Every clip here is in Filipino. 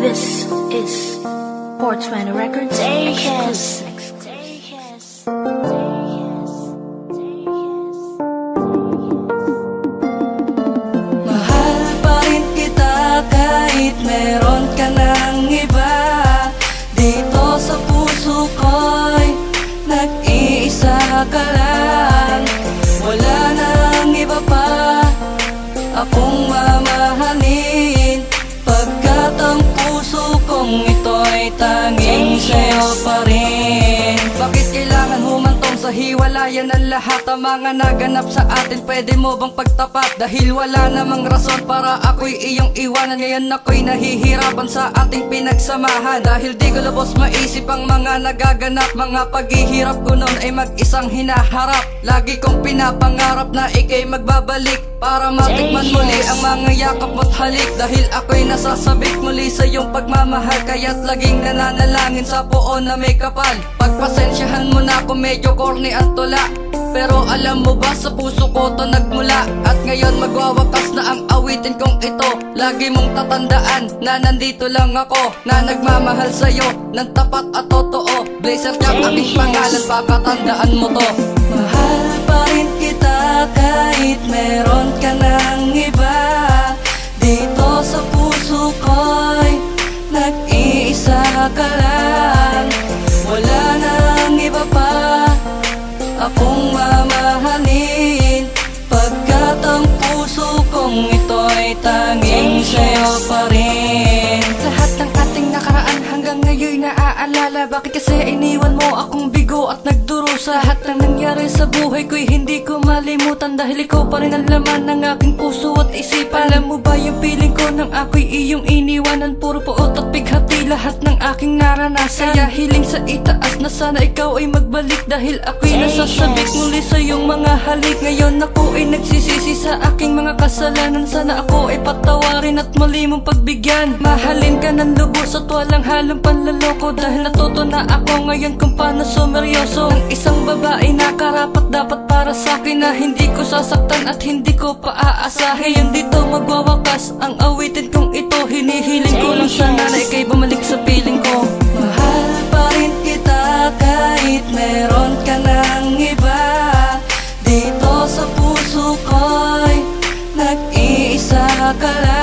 This is 420 Records exclusive. Humantong sa hiwalayan ng lahat Ang mga naganap sa atin. Pwede mo bang pagtapat? Dahil wala namang rason para ako'y iyong iwanan. Ngayon ako'y nahihirapan sa ating pinagsamahan. Dahil di ko lubos maisip ang mga nagaganap. Mga paghihirap ko noon ay mag-isang hinaharap. Lagi kong pinapangarap na ikay magbabalik Para matikman muli ang mga yakap mo't halik. Dahil ako'y nasasabik muli sa iyong pagmamahal. Kaya't laging nananalangin sa poon na may kapal. Pagpasensyahan mo na kung medyo corny ang tula pero alam mo ba sa puso ko to nagmula. At ngayon magwawakas na ang awitin kong ito. Lagi mong tatandaan na nandito lang ako. Na nagmamahal sa'yo ng tapat at totoo. Blazer Jack aking pangalan baka tandaan mo to. Mahal pa rin kita kahit meron ka ng iba. Dito sa puso ko'y nag-iisa ka lang Kasi iniwan mo akong bigo at nagdurusa Lahat ng nangyari sa buhay ko'y hindi ko malimutan Dahil ikaw pa rin ang laman ng aking puso at isipan. Alam mo ba yung feeling ko nang ako'y iyong iniwanan? Puro puot at bighati lahat ng aking naranasan. Kaya hiling sa itaas na sana ikaw ay magbalik Dahil ako'y nasasabik muli sa iyong mga halik. Ngayon ako ay nagsisisi sa aking mga kasalanan. Sana ako ay patawarin at muli mong pagbigyan. Mahalin ka ng lubos at walang halong panlaloko Dahil natuto na ako ngayon kung paano sumeryoso. Ang isang babae na karapat dapat para sa akin Na hindi ko sasaktan at hindi ko paaasahin. Dito magwawakas ang awitin kong ito. Hinihiling ko lang sana na ikay bumalik sa piling ko. Mahal pa rin kita kahit meron ka ng iba. Dito sa puso ko'y nag-iisa ka lang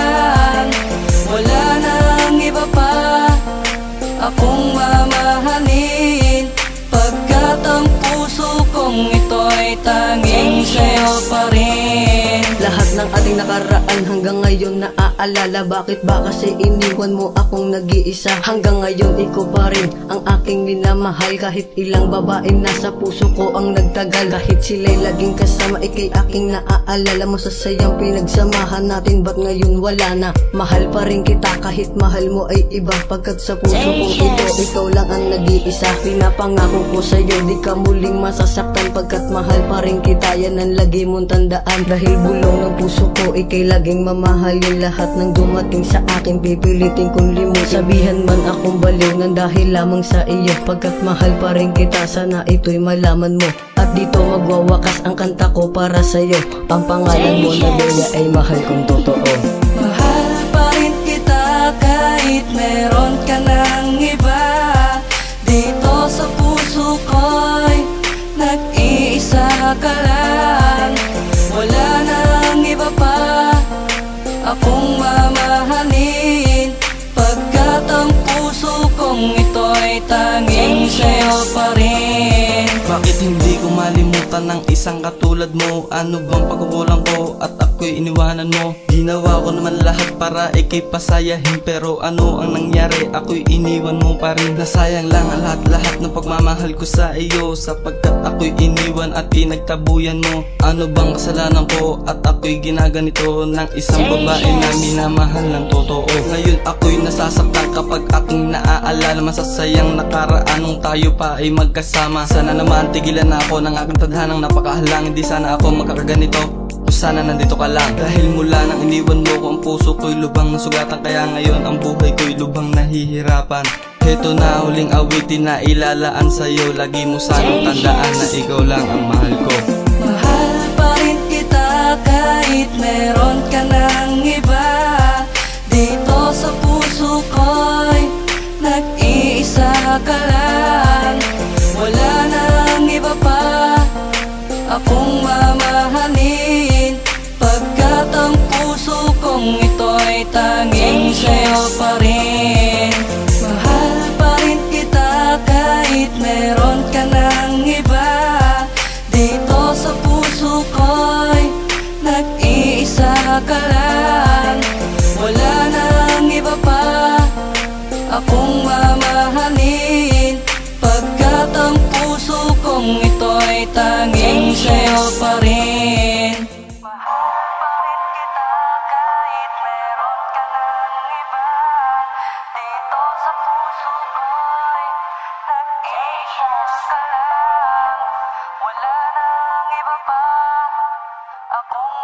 ngayon naaalala Bakit ba kasi iniwan mo akong nag-iisa? Hanggang ngayon ikaw pa rin ang aking minamahal. Kahit ilang babae nasa puso ko ang nagtagal Kahit sila'y laging kasama ikay aking naaalala. Mo sa sayang pinagsamahan natin ba't ngayon wala na? Mahal pa rin kita kahit mahal mo ay iba. Pagkat sa puso kong ito ikaw lang ang nag-iisa. Pinapangako ko sa'yo di ka muling masasaktan. Pagkat mahal pa rin kita yan ang lagi mong tandaan. Dahil bulong ng puso ko ikay laging mamahalin Lahat ng dumating sa akin pipilitin kong limot Sabihan man akong baliw nang dahil lamang sa iyo. Pagkat mahal pa rin kita sana ito'y malaman mo. At dito magwawakas ang kanta ko para sa'yo. Ang pangalan mo na Bella ay mahal kong totoo. Mahal pa rin kita kahit meron ka ng iba malimutan ng isang katulad mo? Ano bang pagkukulang ko? At ako'y iniwanan mo? Ginawa ko naman lahat para ikay pasayahin. Pero ano ang nangyari? Ako'y iniwan mo pa rin. Nasayang lang ang lahat-lahat ng pagmamahal ko sa iyo. Sapagkat ako'y iniwan at pinagtabuyan mo. Ano bang kasalanan ko? At ako'y ginaganito Ng isang babae na minamahal ng totoo. Ngayon ako'y nasasaktan kapag aking naaalala Masasayang nakaraan. Nung tayo pa ay magkasama Sana naman tigilan na ako ng aking tadhanang napakahalang Hindi sana ako magkakaganito o sana nandito ka lang Dahil mula nang iniwan mo ko ang puso ko'y lubang nasugatan. Kaya ngayon ang buhay ko'y lubang nahihirapan. Heto na huling awitin na ilalaan sa'yo. Lagi mo sanang tandaan na ikaw lang ang mahal ko. Mahal pa rin kita kahit meron ka ng iba mamahalin Pagkat ang puso kong ito'y tanging sa'yo pa rin Mahal pa rin. Kita kahit meron ka ng iba. Dito sa puso ko'y nag-iisa ka lang. Wala nang iba pa. Akong